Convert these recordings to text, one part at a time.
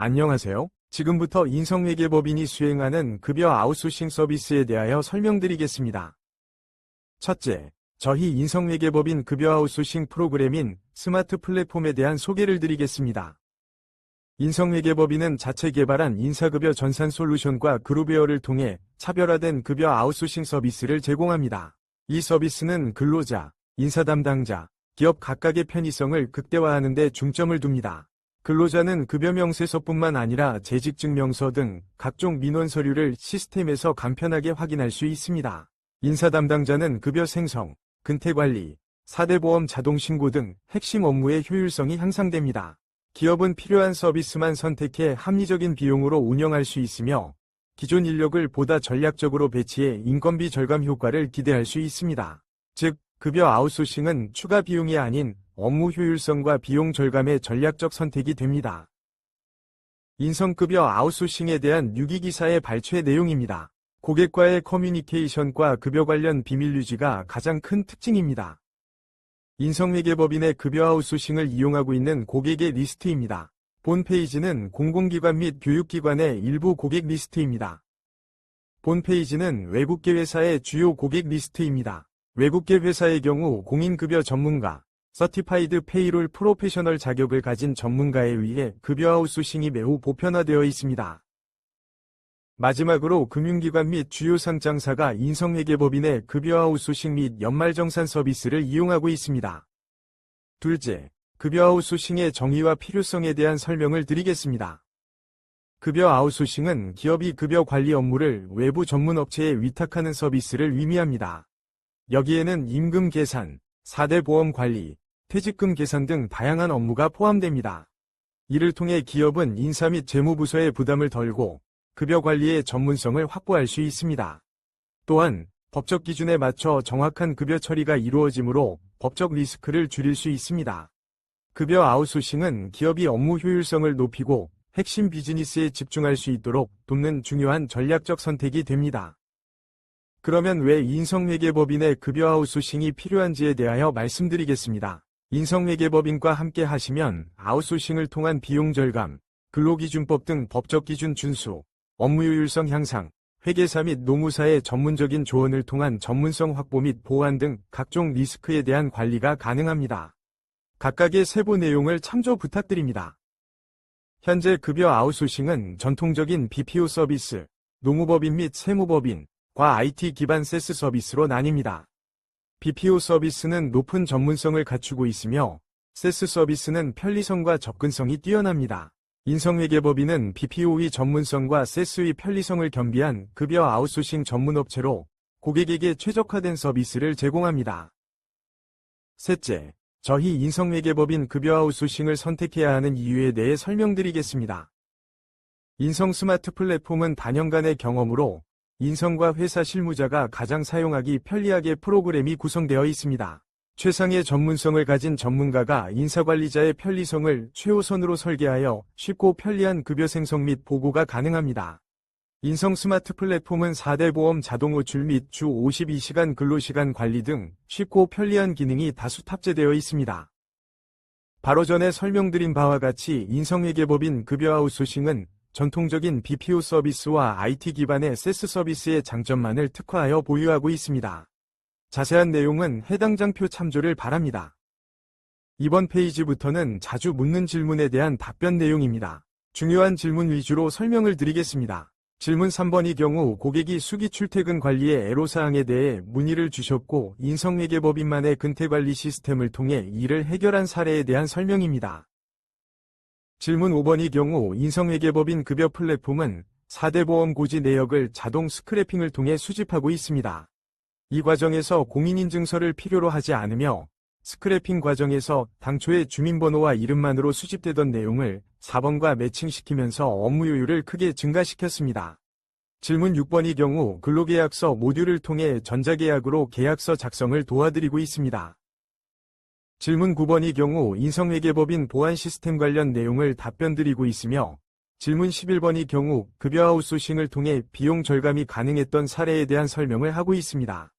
안녕하세요. 지금부터 인성회계법인이 수행하는 급여 아웃소싱 서비스에 대하여 설명드리겠습니다. 첫째, 저희 인성회계법인 급여 아웃소싱 프로그램인 스마트 플랫폼에 대한 소개를 드리겠습니다. 인성회계법인은 자체 개발한 인사급여 전산 솔루션과 그룹웨어를 통해 차별화된 급여 아웃소싱 서비스를 제공합니다. 이 서비스는 근로자, 인사 담당자, 기업 각각의 편의성을 극대화하는 데 중점을 둡니다. 근로자는 급여 명세서뿐만 아니라 재직증명서 등 각종 민원 서류를 시스템에서 간편하게 확인할 수 있습니다. 인사 담당자는 급여 생성, 근태관리, 사대보험 자동신고 등 핵심 업무의 효율성이 향상됩니다. 기업은 필요한 서비스만 선택해 합리적인 비용으로 운영할 수 있으며 기존 인력을 보다 전략적으로 배치해 인건비 절감 효과를 기대할 수 있습니다. 즉, 급여 아웃소싱은 추가 비용이 아닌 업무 효율성과 비용 절감의 전략적 선택이 됩니다. 인성급여 아웃소싱에 대한 유기기사의 발췌 내용입니다. 고객과의 커뮤니케이션과 급여 관련 비밀 유지가 가장 큰 특징입니다. 인성회계법인의 급여 아웃소싱을 이용하고 있는 고객의 리스트입니다. 본 페이지는 공공기관 및 교육기관의 일부 고객 리스트입니다. 본 페이지는 외국계 회사의 주요 고객 리스트입니다. 외국계 회사의 경우 공인급여 전문가, 서티파이드 페이롤 프로페셔널 자격을 가진 전문가에 의해 급여 아웃소싱이 매우 보편화되어 있습니다. 마지막으로 금융기관 및 주요 상장사가 인성회계법인의 급여 아웃소싱 및 연말정산 서비스를 이용하고 있습니다. 둘째, 급여 아웃소싱의 정의와 필요성에 대한 설명을 드리겠습니다. 급여 아웃소싱은 기업이 급여 관리 업무를 외부 전문 업체에 위탁하는 서비스를 의미합니다. 여기에는 임금 계산, 4대 보험 관리, 퇴직금 계산 등 다양한 업무가 포함됩니다. 이를 통해 기업은 인사 및 재무부서의 부담을 덜고 급여 관리의 전문성을 확보할 수 있습니다. 또한 법적 기준에 맞춰 정확한 급여 처리가 이루어지므로 법적 리스크를 줄일 수 있습니다. 급여 아웃소싱은 기업이 업무 효율성을 높이고 핵심 비즈니스에 집중할 수 있도록 돕는 중요한 전략적 선택이 됩니다. 그러면 왜 인성회계법인의 급여 아웃소싱이 필요한지에 대하여 말씀드리겠습니다. 인성회계법인과 함께 하시면 아웃소싱을 통한 비용 절감, 근로기준법 등 법적 기준 준수, 업무 효율성 향상, 회계사 및 노무사의 전문적인 조언을 통한 전문성 확보 및 보완 등 각종 리스크에 대한 관리가 가능합니다. 각각의 세부 내용을 참조 부탁드립니다. 현재 급여 아웃소싱은 전통적인 BPO 서비스, 노무법인 및 세무법인, 과 IT 기반 세스 서비스로 나뉩니다. BPO 서비스는 높은 전문성을 갖추고 있으며 세스 서비스는 편리성과 접근성이 뛰어납니다. 인성회계법인은 BPO의 전문성과 세스의 편리성을 겸비한 급여 아웃소싱 전문업체로 고객에게 최적화된 서비스를 제공합니다. 셋째, 저희 인성회계법인 급여 아웃소싱을 선택해야 하는 이유에 대해 설명드리겠습니다. 인성 스마트 플랫폼은 단연간의 경험으로 인성과 회사 실무자가 가장 사용하기 편리하게 프로그램이 구성되어 있습니다. 최상의 전문성을 가진 전문가가 인사관리자의 편리성을 최우선으로 설계하여 쉽고 편리한 급여 생성 및 보고가 가능합니다. 인성 스마트 플랫폼은 4대 보험 자동 호출 및 주 52시간 근로시간 관리 등 쉽고 편리한 기능이 다수 탑재되어 있습니다. 바로 전에 설명드린 바와 같이 인성회계법인 급여 아웃소싱은 전통적인 BPO 서비스와 IT 기반의 세스 서비스의 장점만을 특화하여 보유하고 있습니다. 자세한 내용은 해당 장표 참조를 바랍니다. 이번 페이지부터는 자주 묻는 질문에 대한 답변 내용입니다. 중요한 질문 위주로 설명을 드리겠습니다. 질문 3번의 경우 고객이 수기 출퇴근 관리의 애로사항에 대해 문의를 주셨고 인성회계법인만의 근태관리 시스템을 통해 이를 해결한 사례에 대한 설명입니다. 질문 5번의 경우 인성회계법인 급여 플랫폼은 4대 보험 고지 내역을 자동 스크래핑을 통해 수집하고 있습니다. 이 과정에서 공인인증서를 필요로 하지 않으며 스크래핑 과정에서 당초의 주민번호와 이름만으로 수집되던 내용을 4번과 매칭시키면서 업무 효율을 크게 증가시켰습니다. 질문 6번의 경우 근로계약서 모듈을 통해 전자계약으로 계약서 작성을 도와드리고 있습니다. 질문 9번의 경우 인성회계법인 보안 시스템 관련 내용을 답변 드리고 있으며 질문 11번의 경우 급여 아웃소싱을 통해 비용 절감이 가능했던 사례에 대한 설명을 하고 있습니다.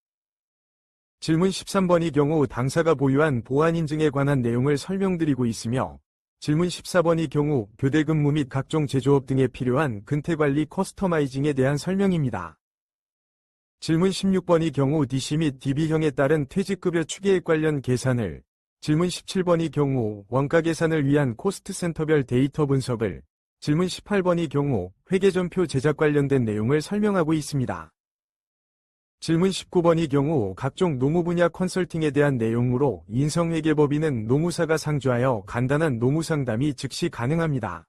질문 13번의 경우 당사가 보유한 보안 인증에 관한 내용을 설명드리고 있으며 질문 14번의 경우 교대 근무 및 각종 제조업 등에 필요한 근태 관리 커스터마이징에 대한 설명입니다. 질문 16번의 경우 DC 및 DB형에 따른 퇴직급여 추계액 관련 계산을 질문 17번의 경우 원가 계산을 위한 코스트 센터별 데이터 분석을 질문 18번의 경우 회계전표 제작 관련된 내용을 설명하고 있습니다. 질문 19번의 경우 각종 노무 분야 컨설팅에 대한 내용으로 인성회계법인은 노무사가 상주하여 간단한 노무 상담이 즉시 가능합니다.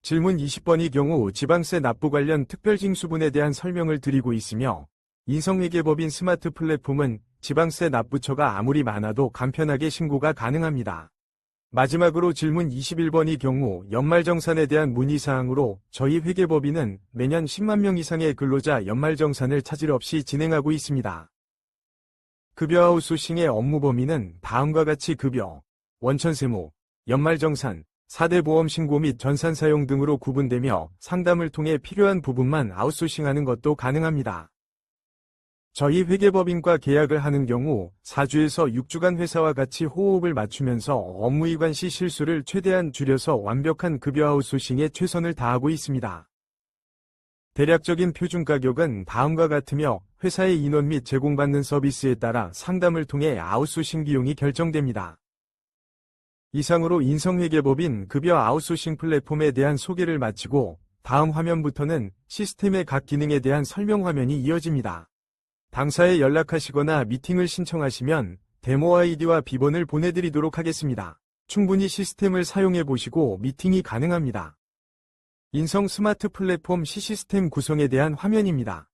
질문 20번의 경우 지방세 납부 관련 특별징수분에 대한 설명을 드리고 있으며 인성회계법인 스마트 플랫폼은 지방세 납부처가 아무리 많아도 간편하게 신고가 가능합니다. 마지막으로 질문 21번의 경우 연말정산에 대한 문의사항으로 저희 회계법인은 매년 10만 명 이상의 근로자 연말정산을 차질 없이 진행하고 있습니다. 급여 아웃소싱의 업무 범위는 다음과 같이 급여, 원천세무, 연말정산, 4대 보험 신고 및 전산 사용 등으로 구분되며 상담을 통해 필요한 부분만 아웃소싱하는 것도 가능합니다. 저희 회계법인과 계약을 하는 경우 4주에서 6주간 회사와 같이 호흡을 맞추면서 업무이관 시 실수를 최대한 줄여서 완벽한 급여 아웃소싱에 최선을 다하고 있습니다. 대략적인 표준 가격은 다음과 같으며 회사의 인원 및 제공받는 서비스에 따라 상담을 통해 아웃소싱 비용이 결정됩니다. 이상으로 인성회계법인 급여 아웃소싱 플랫폼에 대한 소개를 마치고 다음 화면부터는 시스템의 각 기능에 대한 설명 화면이 이어집니다. 당사에 연락하시거나 미팅을 신청하시면 데모 아이디와 비번을 보내드리도록 하겠습니다. 충분히 시스템을 사용해 보시고 미팅이 가능합니다. 인성 스마트 플랫폼 시시스템 구성에 대한 화면입니다.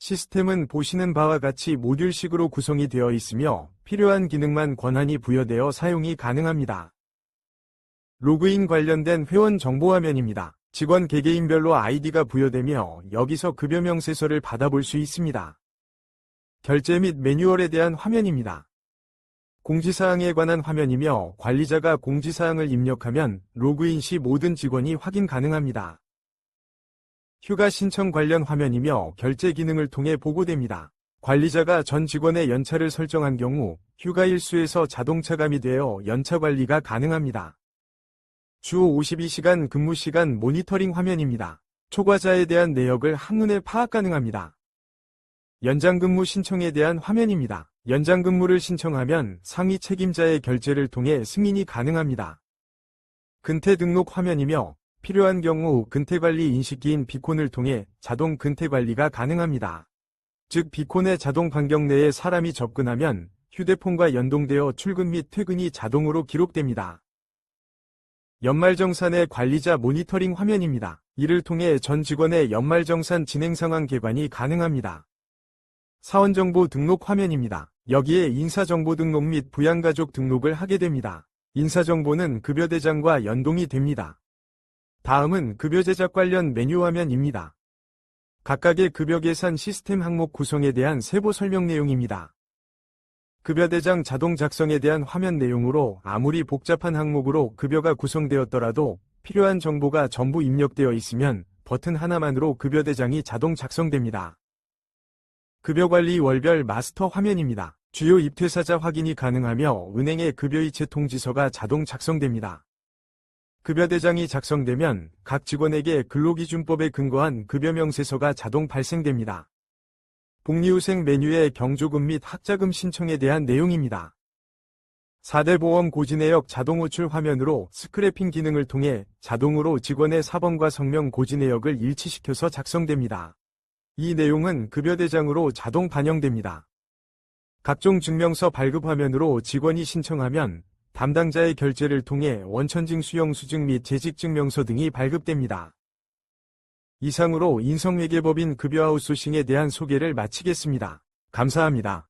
시스템은 보시는 바와 같이 모듈식으로 구성이 되어 있으며 필요한 기능만 권한이 부여되어 사용이 가능합니다. 로그인 관련된 회원 정보 화면입니다. 직원 개개인별로 아이디가 부여되며 여기서 급여 명세서를 받아볼 수 있습니다. 결제 및 매뉴얼에 대한 화면입니다. 공지사항에 관한 화면이며 관리자가 공지사항을 입력하면 로그인 시 모든 직원이 확인 가능합니다. 휴가 신청 관련 화면이며 결제 기능을 통해 보고됩니다. 관리자가 전 직원의 연차를 설정한 경우 휴가 일수에서 자동 차감이 되어 연차 관리가 가능합니다. 주 52시간 근무 시간 모니터링 화면입니다. 초과자에 대한 내역을 한눈에 파악 가능합니다. 연장근무 신청에 대한 화면입니다. 연장근무를 신청하면 상위 책임자의 결제를 통해 승인이 가능합니다. 근태 등록 화면이며 필요한 경우 근태관리 인식기인 비콘을 통해 자동 근태관리가 가능합니다. 즉 비콘의 자동 반경 내에 사람이 접근하면 휴대폰과 연동되어 출근 및 퇴근이 자동으로 기록됩니다. 연말정산의 관리자 모니터링 화면입니다. 이를 통해 전 직원의 연말정산 진행 상황 개관이 가능합니다. 사원정보 등록 화면입니다. 여기에 인사정보 등록 및 부양가족 등록을 하게 됩니다. 인사정보는 급여대장과 연동이 됩니다. 다음은 급여 제작 관련 메뉴 화면입니다. 각각의 급여 계산 시스템 항목 구성에 대한 세부 설명 내용입니다. 급여대장 자동 작성에 대한 화면 내용으로 아무리 복잡한 항목으로 급여가 구성되었더라도 필요한 정보가 전부 입력되어 있으면 버튼 하나만으로 급여대장이 자동 작성됩니다. 급여관리 월별 마스터 화면입니다. 주요 입퇴사자 확인이 가능하며 은행의 급여이체 통지서가 자동 작성됩니다. 급여대장이 작성되면 각 직원에게 근로기준법에 근거한 급여명세서가 자동 발생됩니다. 복리후생 메뉴의 경조금 및 학자금 신청에 대한 내용입니다. 4대 보험 고지 내역 자동 호출 화면으로 스크래핑 기능을 통해 자동으로 직원의 사번과 성명 고지 내역을 일치시켜서 작성됩니다. 이 내용은 급여대장으로 자동 반영됩니다. 각종 증명서 발급 화면으로 직원이 신청하면 담당자의 결제를 통해 원천징 수용 수증 및 재직 증명서 등이 발급됩니다. 이상으로 인성회계법인 급여 아웃소싱에 대한 소개를 마치겠습니다. 감사합니다.